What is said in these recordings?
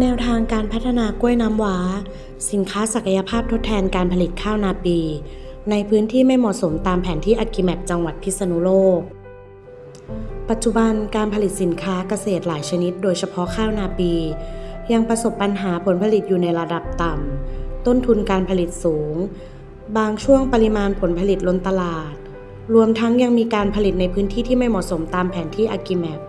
แนวทางการพัฒนากล้วยน้ำว้า สินค้าศักยภาพทดแทนการผลิตข้าวนาปี ในพื้นที่ไม่เหมาะสมตามแผนที่อักิแมปจังหวัดพิษณุโลก ปัจจุบันการผลิตสินค้าเกษตรหลายชนิด โดยเฉพาะข้าวนาปี ยังประสบปัญหาผลผลิตอยู่ในระดับต่ำ ต้นทุนการผลิตสูง บางช่วงปริมาณผลผลิตล้นตลาด รวมทั้งยังมีการผลิตในพื้นที่ที่ไม่เหมาะสมตามแผนที่อักกิแมป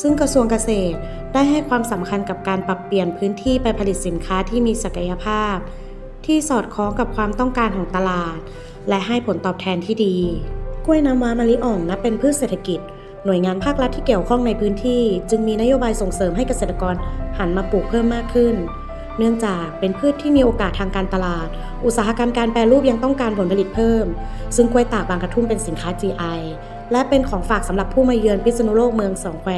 ซึ่งกระทรวงเกษตรได้ให้ความสำคัญกับการปรับเปลี่ยนพื้นที่ไปผลิตสินค้าที่มีศักยภาพ ที่สอดคล้องกับความต้องการของตลาด และให้ผลตอบแทนที่ดี กล้วยน้ำว้ามะลิอ่องนับเป็นพืชเศรษฐกิจ หน่วยงานภาครัฐที่เกี่ยวข้องในพื้นที่ จึงมีนโยบายส่งเสริมให้เกษตรกรหันมาปลูกเพิ่มมากขึ้น เนื่องจากเป็นพืชที่มีโอกาสทางการตลาด อุตสาหกรรมการแปรรูปยังต้องการผลผลิตเพิ่ม ซึ่งกล้วยตากบางกระทุ่มเป็นสินค้า GI และเป็นของฝากสำหรับผู้มาเยือนพิษณุโลกเมืองสองแคว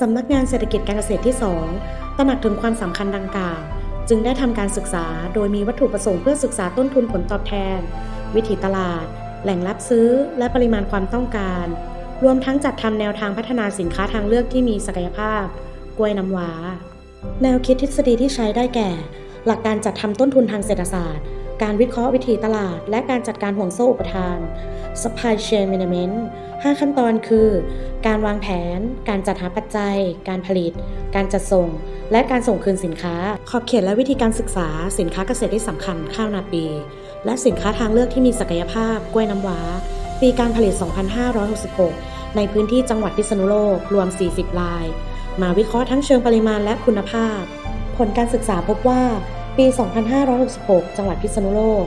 สำนักงานเศรษฐกิจการเกษตรที่ 2ตระหนักถึงความสำคัญดังกล่าว จึงได้ทำการศึกษาโดยมีวัตถุประสงค์เพื่อศึกษาต้นทุนผลตอบแทน วิถีตลาด แหล่งรับซื้อ และปริมาณความต้องการ รวมทั้งจัดทำแนวทางพัฒนาสินค้าทางเลือกที่มีศักยภาพ กล้วยน้ำว้า แนวคิดทฤษฎีที่ใช้ได้แก่ หลักการจัดทำต้นทุนทางเศรษฐศาสตร์ การวิเคราะห์วิถีตลาด และการจัดการห่วงโซ่อุปทาน supply chain management 5 ขั้นตอนคือ การวางแผน การจัดหาปัจจัย การผลิต การจัดส่ง และการส่งคืนสินค้า ขอบเขตและวิธีการศึกษา สินค้าเกษตรที่สำคัญข้าวนาปี และสินค้าทางเลือกที่มีศักยภาพ กล้วยน้ำว้า ปีการผลิต 2566 ในพื้นที่จังหวัดพิษณุโลก รวม 40ราย มาวิเคราะห์ทั้งเชิงปริมาณและคุณภาพ ผลการศึกษาพบว่า ปี 2566 จังหวัดพิษณุโลก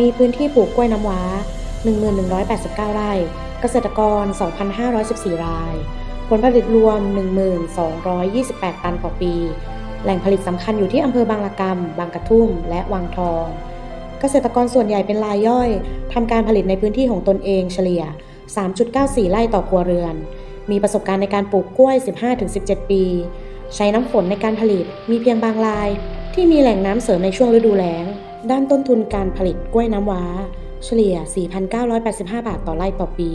มีพื้นที่ปลูกกล้วยน้ำว้า1189 ไร่ เกษตรกร 2,514 ราย ผลผลิตรวม 1,228 ตันต่อปี แหล่งผลิตสำคัญอยู่ที่อำเภอบางละกำบางกระทุ่ม และวังทอง เกษตรกรส่วนใหญ่เป็นรายย่อยทำการผลิตในพื้นที่ของตนเองเฉลี่ย 3.94 ไร่ต่อครัวเรือน มีประสบการณ์ในการปลูกกล้วย 15-17 ปี ใช้น้ำฝนในการผลิตมีเพียงบางราย ที่มีแหล่งน้ำเสริมในช่วงฤดูแล้ง ด้านต้นทุนการผลิตกล้วยน้ำว้า เฉลี่ย 4,985 บาทต่อไร่ต่อปี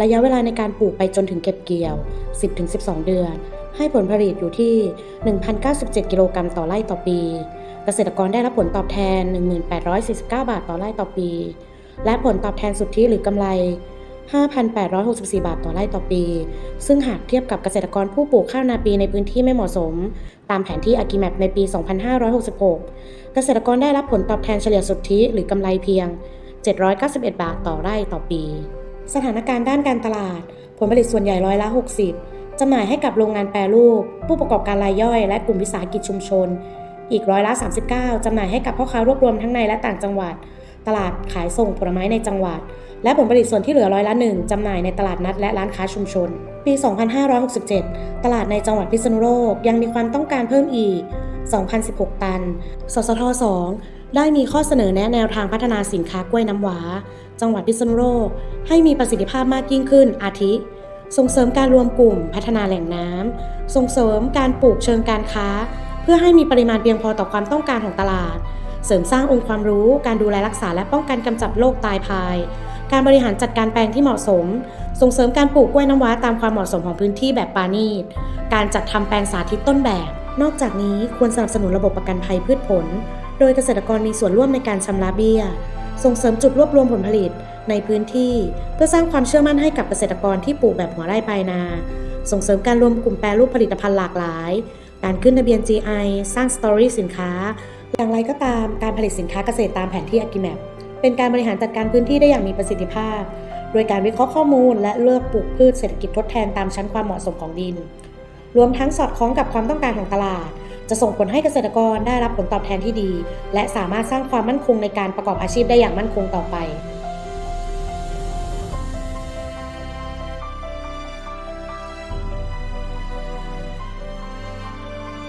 ระยะเวลาในการปลูกไปจนถึงเก็บเกี่ยว 10-12 เดือน ให้ผลผลิตอยู่ที่ 1,097 กิโลกรัมต่อไร่ต่อปี เกษตรกรได้รับผลตอบแทน 1849 บาทต่อไร่ต่อปี และผลตอบแทนสุทธิหรือกำไร 5,864 บาทต่อไร่ต่อปี ซึ่งหากเทียบกับเกษตรกรผู้ปลูกข้าวนาปีในพื้นที่ไม่เหมาะสม ตามแผนที่อากิแมปในปี 2566 เกษตรกรได้รับผลตอบแทนเฉลี่ยสุทธิหรือกำไรเพียง 791 บาทต่อไร่ต่อปี สถานการณ์ด้านการตลาด ผลผลิตส่วนใหญ่ร้อยละ 60จำหน่ายให้กับโรงงานแปรรูป ผู้ประกอบการรายย่อย และกลุ่มวิสาหกิจชุมชน อีกร้อยละ 39จำหน่ายให้กับพ่อค้ารวบรวมทั้งในและต่างจังหวัด ตลาดขายส่งผลไม้ในจังหวัด และผลผลิตส่วนที่เหลือร้อยละหนึ่งจำหน่ายในตลาดนัดและร้านค้าชุมชน ปี 2567 ตลาดในจังหวัดพิษณุโลกยังมีความต้องการเพิ่มอีก 2,016 ตัน สสท 2 ได้มีข้อเสนอแนะแนวทางพัฒนาสินค้ากล้วยน้ำว้า จังหวัดพิษณุโลก ให้มีประสิทธิภาพมากยิ่งขึ้น อาทิ ส่งเสริมการรวมกลุ่ม พัฒนาแหล่งน้ำส่งเสริมการปลูกเชิงการค้า เพื่อให้มีปริมาณเพียงพอต่อความต้องการของตลาด เสริมสร้างองค์ความรู้ การดูแลรักษาและป้องกันกำจัดโรคตายพาย การบริหารจัดการแปลงที่เหมาะสม ส่งเสริมการปลูกกล้วยน้ำว้าตามความเหมาะสมของพื้นที่แบบปานีตการจัดทำแปลงสาธิตต้นแบบ นอกจากนี้ควรสนับสนุนระบบประกันภัยพืชผล โดยเกษตรกรมีส่วนร่วมในการชำระเบี้ย ส่งเสริมจุดรวบรวมผลผลิตในพื้นที่ เพื่อสร้างความเชื่อมั่นให้กับเกษตรกรที่ปลูกแบบหัวไร่ปลายนา ส่งเสริมการรวมกลุ่มแปรรูปผลิตภัณฑ์หลากหลาย การขึ้นทะเบียน GI สร้างสตอรี่สินค้า อย่างไรก็ตามการผลิตสินค้าเกษตรตามแผนที่ a กิแมปเป็นการบริหารจัดการพื้นที่ได้อย่างมีประสิทธิภาพ โดยการวิเคราะห์ข้อมูลและเลือกปลูกพืชเศรษฐกิจทดแทนตามชั้นความเหมาะสมของดิน รวมทั้งสอดคล้องกับความต้องการของตลาด จะส่งผลให้เกษตรกรได้รับผลตอบแทนที่ดี และสามารถสร้างความมั่นคงในการประกอบอาชีพได้อย่างมั่นคงต่อไป